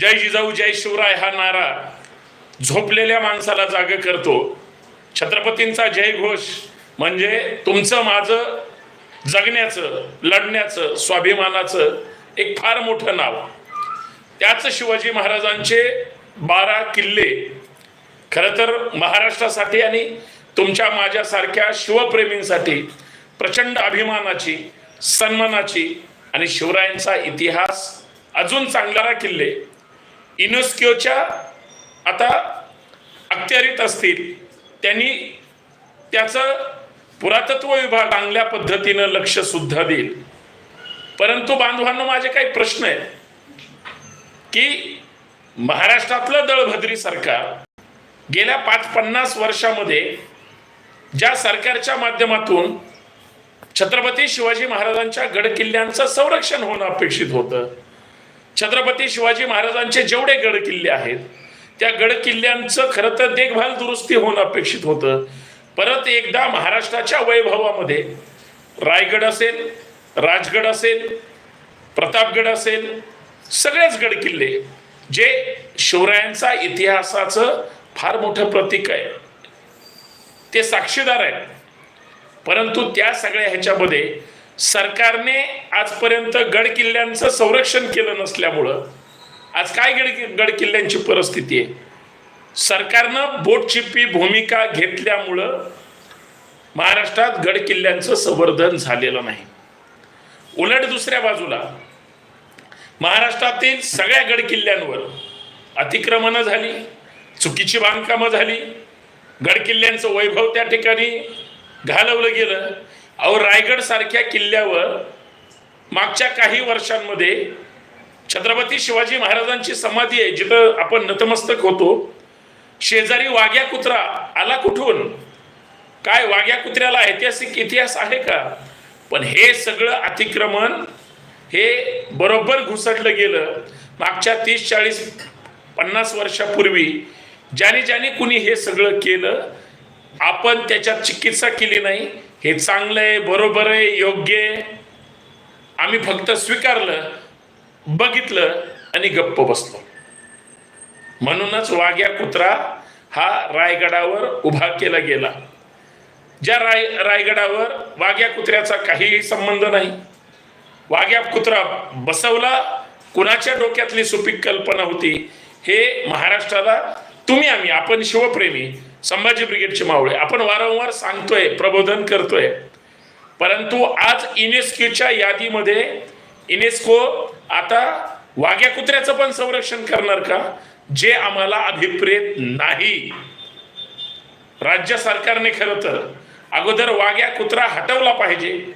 जय जिजाऊ जय शिवराय हा नारा झोपलेल्या माणसाला जाग करतो. छत्रपतींचा जय घोष म्हणजे तुमचं माझं जगण्याचं लढण्याचं स्वाभिमानाचं एक फार मोठं नाव. त्याच शिवाजी महाराजांचे बारा किल्ले. खरं तर महाराष्ट्रासाठी आणि तुमच्या माझ्यासारख्या शिवप्रेमींसाठी प्रचंड अभिमानाची सन्मानाची आणि शिवरायांचा इतिहास अजून चांगणारा किल्ले. युनेस्कोच्या आता अखत्यारीत असतील. त्यांनी त्याचं पुरातत्व विभाग चांगल्या पद्धतीनं लक्ष सुद्धा देईल. परंतु बांधवांना माझे काही प्रश्न आहेत. की महाराष्ट्रातलं दळभद्री सरकार गेल्या पाच पन्नास वर्षामध्ये ज्या सरकारच्या माध्यमातून छत्रपती शिवाजी महाराजांच्या गडकिल्ल्यांचं संरक्षण होणं अपेक्षित होतं छत्रपती शिवाजी महाराजांचे जेवढे गड किल्ले आहेत त्या गड किल्ल्यांचं खरं तर देखभाल दुरुस्ती होणं अपेक्षित होतं. परत एकदा महाराष्ट्राच्या वैभवामध्ये रायगड असेल राजगड असेल प्रतापगड असेल सगळेच गड किल्ले जे शिवरायांचा इतिहासाचं फार मोठं प्रतीक आहे. ते साक्षीदार आहेत. परंतु त्या सगळ्या ह्याच्यामध्ये सरकारने आजपर्यंत गड किल्ल्यांचं संरक्षण केलं नसल्यामुळं आज काय गड गड किल्ल्यांची परिस्थिती आहे? सरकारनं बोटचिप्पी भूमिका घेतल्यामुळं महाराष्ट्रात गड किल्ल्यांचं संवर्धन झालेलं नाही. उलट दुसऱ्या बाजूला महाराष्ट्रातील सगळ्या गड किल्ल्यांवर अतिक्रमणं झाली चुकीची बांधकामं झाली गड किल्ल्यांचं वैभव त्या ठिकाणी घालवलं गेलं. अहो रायगड सारख्या किल्ल्यावर मागच्या काही वर्षांमध्ये छत्रपती शिवाजी महाराजांची समाधी आहे जिथं आपण नतमस्तक होतो. शेजारी वाघ्या कुत्रा आला कुठून? काय वाघ्या कुत्र्याला ऐतिहासिक इतिहास आहे का? पण हे सगळं अतिक्रमण हे बरोबर घुसटलं गेलं मागच्या तीस चाळीस पन्नास वर्षापूर्वी. ज्याने ज्याने कुणी हे सगळं केलं आपण त्याच्यात चिकित्सा केली नाही हे चांगलं आहे बरोबर आहे योग्य आहे. आम्ही फक्त स्वीकारलं बघितलं आणि गप्प बसलो. म्हणूनच वाघ्या कुत्रा हा रायगडावर उभा केला गेला. ज्या राय रायगडावर वाघ्या कुत्र्याचा काहीही संबंध नाही. वाघ्या कुत्रा बसवला कुणाच्या डोक्यातली सुपीक कल्पना होती हे महाराष्ट्राला तुम्ही आम्ही आपण शिवप्रेमी संभाजी ब्रिगेडची मावळे. आपण वारंवार सांगतोय प्रबोधन करतोय. परंतु आज युनेस्कोच्या यादीमध्ये युनेस्को आता वाघ्या कुत्र्याचं पण संरक्षण करणार का? जे आम्हाला अभिप्रेत नाही. राज्य सरकारने खरं तर अगोदर वाघ्या कुत्रा हटवला पाहिजे.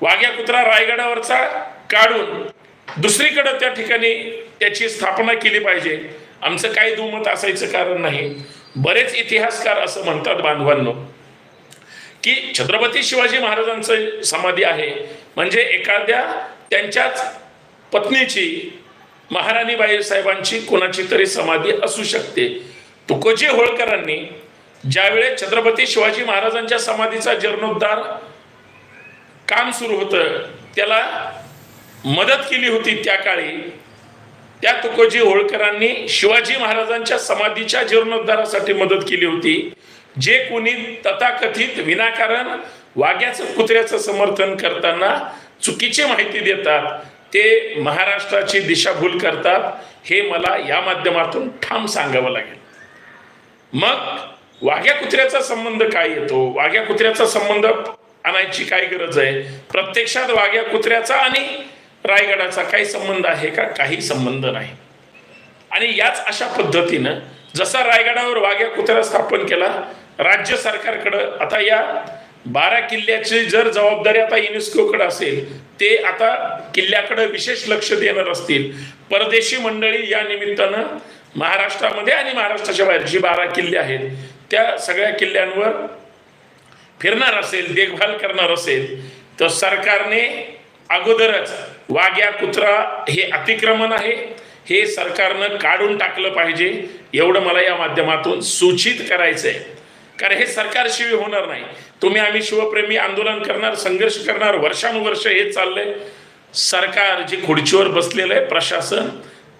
वाघ्या कुत्रा रायगडावरचा काढून दुसरीकडे त्या ठिकाणी त्याची स्थापना केली पाहिजे. आमचं काही दुमत असायचं कारण नाही. बरेच इतिहासकार असं म्हणतात बांधवांनो की छत्रपती शिवाजी महाराजांचं समाधी आहे. म्हणजे एखाद्या त्यांच्याच पत्नीची महाराणीबाई साहेबांची कोणाची तरी समाधी असू शकते. तुकोजी होळकरांनी ज्यावेळेस छत्रपती शिवाजी महाराजांच्या समाधीचा जीर्णोद्धार काम सुरू होतं त्याला मदत केली होती त्या काळी त्या तुकोजी होळकरांनी शिवाजी महाराजांच्या समाधीच्या जीर्णोद्धारासाठी मदत केली होती जे कोणी तथाकथित विनाकारण वाघ्याचं कुत्र्याचं समर्थन करताना चुकीची माहिती देतात ते महाराष्ट्राची दिशाभूल करतात हे मला या माध्यमातून ठाम सांगावं लागेल. मग वाघ्या कुत्र्याचा संबंध काय येतो? वाघ्या कुत्र्याचा संबंध आणायची काय गरज आहे? प्रत्यक्षात वाघ्या कुत्र्याचा आणि रायगडाचा काही संबंध आहे का? काही संबंध नाही. आणि याच अशा पद्धतीनं जसा रायगडावर वाघ्या कुत्रा स्थापन केला राज्य सरकारकडं आता या बारा किल्ल्याची जर जबाबदारी आता युनेस्कोकडे असेल ते आता किल्ल्याकडे विशेष लक्ष देणार असतील. परदेशी मंडळी या निमित्तानं महाराष्ट्रामध्ये आणि महाराष्ट्राच्या बाहेर जी बारा किल्ले आहेत त्या सगळ्या किल्ल्यांवर फिरणार असेल देखभाल करणार असेल तर सरकारने अगोदरच वाघ्या कुत्रा हे अतिक्रमण आहे. हे सरकारनं काढून टाकलं पाहिजे. एवढं मला या माध्यमातून सूचित करायचं आहे कारण हे सरकारशिवाय होणार नाही. तुम्ही आम्ही शिवप्रेमी आंदोलन करणार संघर्ष करणार वर्षानुवर्ष हे चाललंय. सरकार जे खुर्चीवर बसलेलं आहे प्रशासन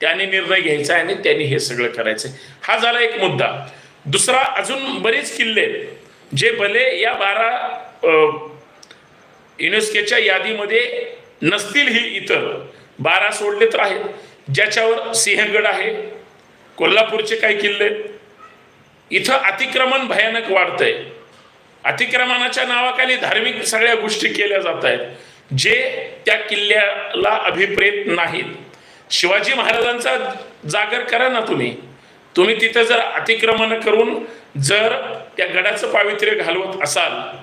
त्याने निर्णय घ्यायचा आहे आणि त्यांनी हे सगळं करायचं हा झाला एक मुद्दा. दुसरा अजून बरेच किल्ले आहेत, जे भले या बारा युनेस्कोच्या यादीमध्ये नसतील ही इतर. बारा सोडले तर आहेत. ज्याच्यावर सिंहगड आहे कोल्हापूरचे काही किल्ले. आहेत. इथं अतिक्रमण भयानक वाढतंय. अतिक्रमणाच्या नावाखाली धार्मिक सगळ्या गोष्टी केल्या जात आहेत जे त्या किल्ल्याला अभिप्रेत नाहीत. शिवाजी महाराजांचा जागर करा ना तुम्ही. तुम्ही तिथं जर अतिक्रमण करून जर त्या गडाचं पावित्र्य घालवत असाल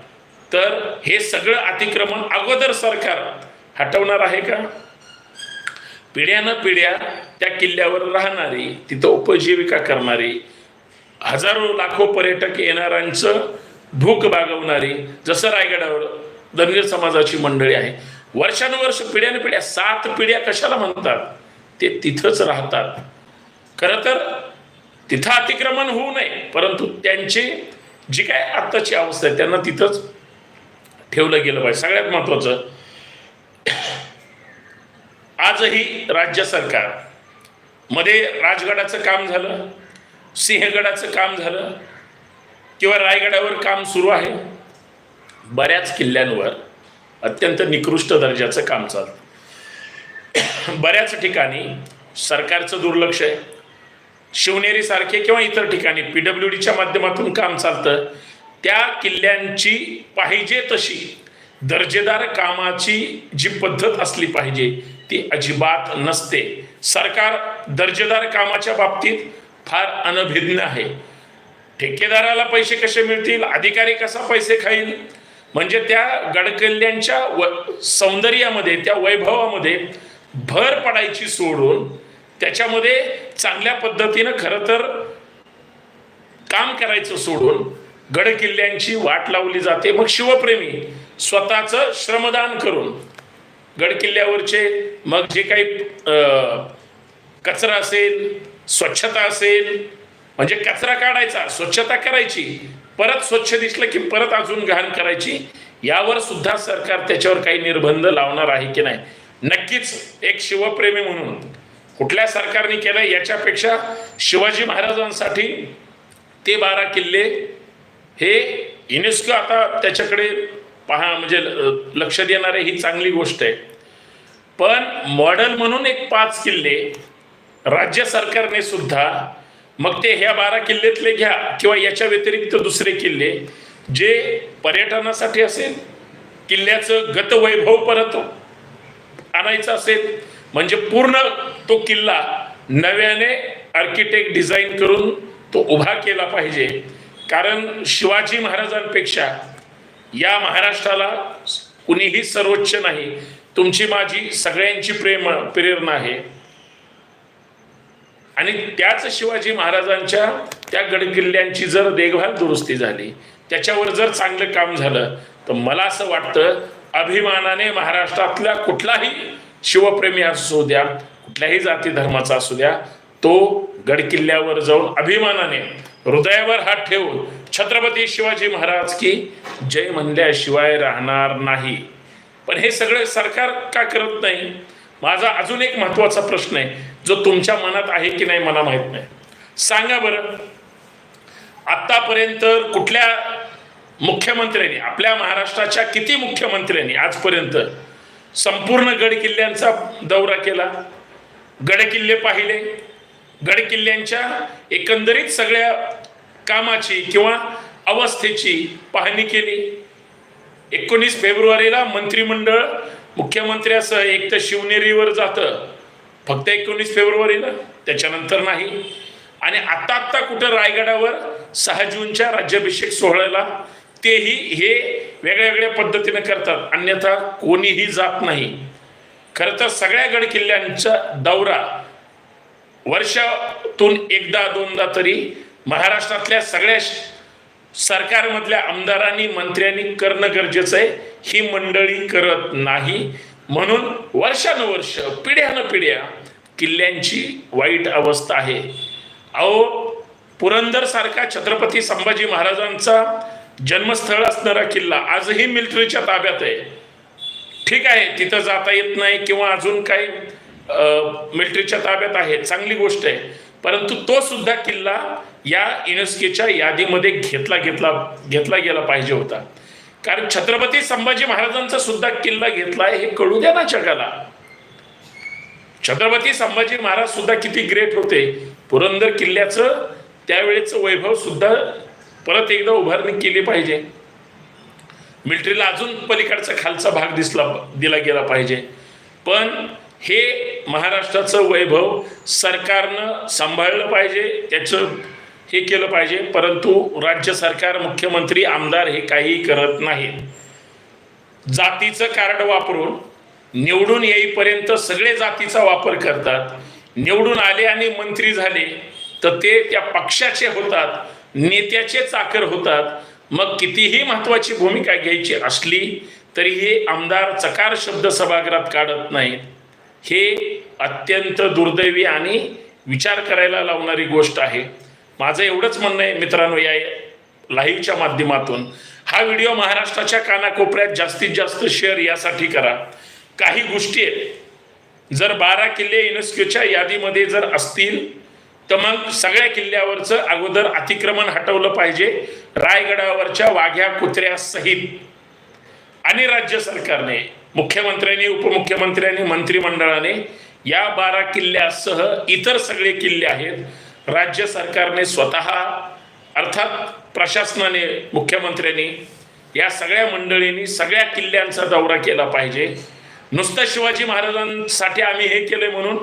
तर हे सगळं अतिक्रमण अगोदर सरकार हटवणार आहे का? पिढ्यानं पिढ्या त्या किल्ल्यावर राहणारी तिथं उपजीविका करणारी हजारो लाखो पर्यटक येणाऱ्यांचं भूक बागवणारी जसं रायगडावर धनगर समाजाची मंडळी आहे. वर्षानुवर्ष पिढ्याने पिढ्या सात पिढ्या कशाला म्हणतात? ते तिथंच राहतात. खरं तर तिथं अतिक्रमण होऊ नये परंतु त्यांची जी काय आत्ताची अवस्था आहे त्यांना तिथंच ठेवलं गेलं पाहिजे. सगळ्यात महत्त्वाचं आजही राज्य सरकारमध्ये राजगडाचं काम झालं सिंहगडाचं काम झालं किंवा रायगडावर काम सुरू आहे बऱ्याच किल्ल्यांवर अत्यंत निकृष्ट दर्जाचं काम चालतं. बऱ्याच ठिकाणी सरकारचं दुर्लक्ष आहे. शिवनेरीसारखे किंवा इतर ठिकाणी पी डब्ल्यू डीच्या माध्यमातून काम चालतं. त्या किल्ल्यांची पाहिजे तशी दर्जेदार कामाची जी पद्धत असली पाहिजे ती अजिबात नसते. सरकार दर्जेदार कामाच्या बाबतीत फार अनभिज्ञ आहे. ठेकेदाराला पैसे कसे मिळतील? अधिकारी कसा पैसे खाईल? म्हणजे त्या गडकिल्ल्यांच्या व सौंदर्यामध्ये त्या वैभवामध्ये भर पडायची सोडून त्याच्यामध्ये चांगल्या पद्धतीनं खरं तर काम करायचं सोडून गडकिल्ल्यांची वाट लावली जाते. मग शिवप्रेमी स्वतःचं श्रमदान करून गडकिल्ल्यावरचे मग जे काही अं, कचरा असेल स्वच्छता असेल म्हणजे कचरा काढायचा स्वच्छता करायची परत स्वच्छ दिसलं की परत अजून घाण करायची यावर सुद्धा सरकार त्याच्यावर काही निर्बंध लावणार आहे की नाही? नक्कीच एक शिवप्रेमी म्हणून कुठल्या सरकारने केलं याच्यापेक्षा शिवाजी महाराजांसाठी ते बारा किल्ले हे युनेस्को आता त्याच्याकडे पहा म्हणजे लक्ष देणारे ही चांगली गोष्ट आहे. पण मॉडेल म्हणून एक पाच किल्ले राज्य सरकारने सुद्धा मग ते ह्या बारा किल्ल्यातले घ्या किंवा याच्या व्यतिरिक्त दुसरे किल्ले जे पर्यटनासाठी असेल किल्ल्याचं गतवैभव परत आणायचं असेल म्हणजे पूर्ण तो किल्ला नव्याने आर्किटेक्ट डिझाईन करून तो उभा केला पाहिजे. कारण शिवाजी महाराजांपेक्षा या महाराष्ट्राला कुणीही सर्वोच्च नाही. तुमची माझी सगळ्यांची प्रेम प्रेरणा आहे. आणि त्याच शिवाजी महाराजांच्या त्या गडकिल्ल्यांची जर देखभाल दुरुस्ती झाली त्याच्यावर जर चांगलं काम झालं तर मला असं वाटतं अभिमानाने महाराष्ट्रातल्या कुठलाही शिवप्रेमी असू द्या कुठल्याही जाती धर्माचा असू द्या तो गडकिल्ल्यावर जाऊन अभिमानाने हृदयावर हात ठेवून छत्रपती शिवाजी महाराज की जय म्हणल्याशिवाय राहणार नाही. पण हे सगळं सरकार का करत नाही? माझा अजून एक महत्त्वाचा प्रश्न आहे जो तुमच्या मनात आहे की नाही मला माहीत नाही. सांगा बरं आत्तापर्यंत कुठल्या मुख्यमंत्र्यांनी आपल्या महाराष्ट्राच्या किती मुख्यमंत्र्यांनी आजपर्यंत संपूर्ण गड किल्ल्यांचा दौरा केला? गडकिल्ले पाहिले गडकिल्ल्यांच्या एकंदरीत सगळ्या कामाची किंवा अवस्थेची पाहणी केली एकोणीस फेब्रुवारीला मंत्रिमंडळ मुख्यमंत्र्यासह एक तर शिवनेरीवर जातं. फक्त एकोणीस फेब्रुवारीला त्याच्यानंतर नाही. आणि आत्ता आत्ता कुठं रायगडावर सहा जूनच्या राज्याभिषेक सोहळ्याला तेही हे वेगळ्या वेगळ्या पद्धतीने करतात. अन्यथा कोणीही जात नाही. खरं तर सगळ्या गडकिल्ल्यांचा दौरा वर्षातून एकदा दोनदा तरी महाराष्ट्रातल्या सगळ्या श- सरकारमधल्या आमदारांनी मंत्र्यांनी करणं गरजेचं आहे. ही मंडळी करत नाही. म्हणून वर्षानुवर्ष पिढ्यानं पिढ्या किल्ल्यांची वाईट अवस्था आहे. अहो पुरंदर सारखा छत्रपती संभाजी महाराजांचा जन्मस्थळ असणारा किल्ला आजही मिलिटरीच्या ताब्यात आहे. ठीक आहे तिथं जाता येत नाही किंवा अजून काही मिलिटरीच्या ताब्यात आहे. चांगली गोष्ट आहे. परंतु तो सुद्धा किल्ला या युनेस्कोच्या यादीमध्ये घेतला घेतला घेतला गेला पाहिजे होता. कारण छत्रपती संभाजी महाराजांचा सुद्धा किल्ला घेतलाय हे कळू द्या ना जगाला. छत्रपती संभाजी महाराज सुद्धा किती ग्रेट होते. पुरंदर किल्ल्याचं त्यावेळेचं वैभव सुद्धा परत एकदा उभारणी केली पाहिजे. मिलिटरीला अजून पलीकडचा खालचा भाग दिसला दिला गेला पाहिजे. पण हे महाराष्ट्राचं वैभव सरकारनं सांभाळलं पाहिजे त्याचं हे केलं पाहिजे. परंतु राज्य सरकार मुख्यमंत्री आमदार हे काहीही करत नाहीत जातीचं कार्ड वापरून निवडून येईपर्यंत सगळे जातीचा वापर करतात. निवडून आले आणि मंत्री झाले तर ते त्या पक्षाचे होतात नेत्याचे चाकर होतात. मग कितीही महत्वाची भूमिका घ्यायची असली तरी हे आमदार चकार शब्द सभागृहात काढत नाहीत. हे अत्यंत दुर्दैवी आणि विचार करायला लावणारी गोष्ट आहे. माझं एवढंच म्हणणं आहे मित्रांनो या लाईव्हच्या माध्यमातून. हा व्हिडिओ महाराष्ट्राच्या कानाकोपऱ्यात जास्तीत जास्त शेअर यासाठी करा. काही गोष्टी आहेत. जर बारा किल्ले युनेस्कोच्या यादीमध्ये जर असतील तर मग सगळ्या किल्ल्यावरचं अगोदर अतिक्रमण हटवलं पाहिजे रायगडावरच्या वाघ्या कुत्र्यासहित आणि राज्य सरकारने मुख्यमंत्र्यांनी उपमुख्यमंत्र्यांनी मंत्रिमंडळाने या बारा किल्ल्यासह इतर सगळे किल्ले आहेत. राज्य सरकारने स्वतः अर्थात प्रशासनाने मुख्यमंत्र्यांनी या सगळ्या मंडळींनी सगळ्या किल्ल्यांचा दौरा केला पाहिजे. नुसतं शिवाजी महाराजांसाठी आम्ही हे केले म्हणून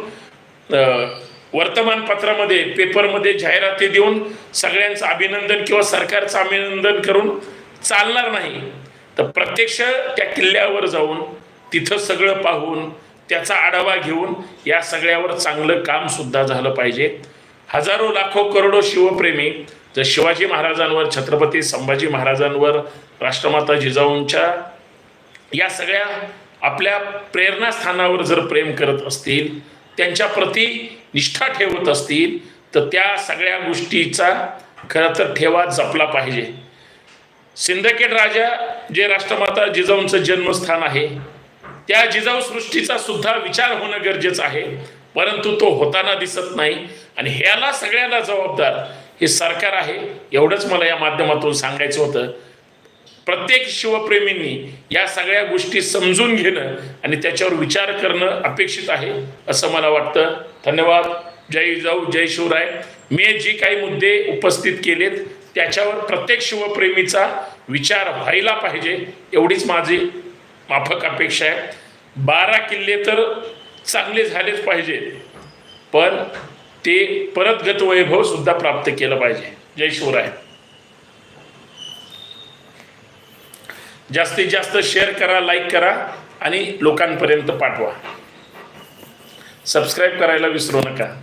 वर्तमानपत्रामध्ये पेपरमध्ये जाहिराती देऊन सगळ्यांचं अभिनंदन किंवा सरकारचं अभिनंदन करून चालणार नाही. तर प्रत्यक्ष त्या किल्ल्यावर जाऊन तिथं सगळं पाहून त्याचा आढावा घेऊन या सगळ्यावर चांगलं काम सुद्धा झालं पाहिजे. हजारो लाखो करोडो शिवप्रेमी जर शिवाजी महाराजांवर छत्रपती संभाजी महाराजांवर राष्ट्रमाता जिजाऊंच्या या सगळ्या आपल्या प्रेरणास्थानावर जर प्रेम करत असतील त्यांच्या प्रती निष्ठा ठेवत असतील तर त्या सगळ्या गोष्टीचा खरं तर ठेवा जपला पाहिजे. सिंदखेड राजा जे राष्ट्रमाता जिजाऊंचं जन्मस्थान आहे त्या जिजाऊ सृष्टीचा सुद्धा विचार होणं गरजेचं आहे. परंतु तो होताना दिसत नाही. आणि ह्याला सगळ्याला जबाबदार हे सरकार आहे. एवढंच मला या माध्यमातून सांगायचं होतं. प्रत्येक शिवप्रेमींनी या सगळ्या गोष्टी समजून घेणं आणि त्याच्यावर विचार करणं अपेक्षित आहे असं मला वाटतं. धन्यवाद. जय जाऊ जय शिवराय. मी जी काही मुद्दे उपस्थित केलेत त्याच्यावर प्रत्येक शिवप्रेमीचा विचार व्हायला पाहिजे एवढीच माझी माफक अपेक्षा आहे. बारा किल्ले तर चांगले झालेच पाहिजे. पण ते परत गतवैभव सुद्धा प्राप्त केलं पाहिजे. जय शिवराय. जास्तीत जास्त शेअर करा लाईक करा आणि लोकांपर्यंत पाठवा. सबस्क्राईब करायला विसरू नका.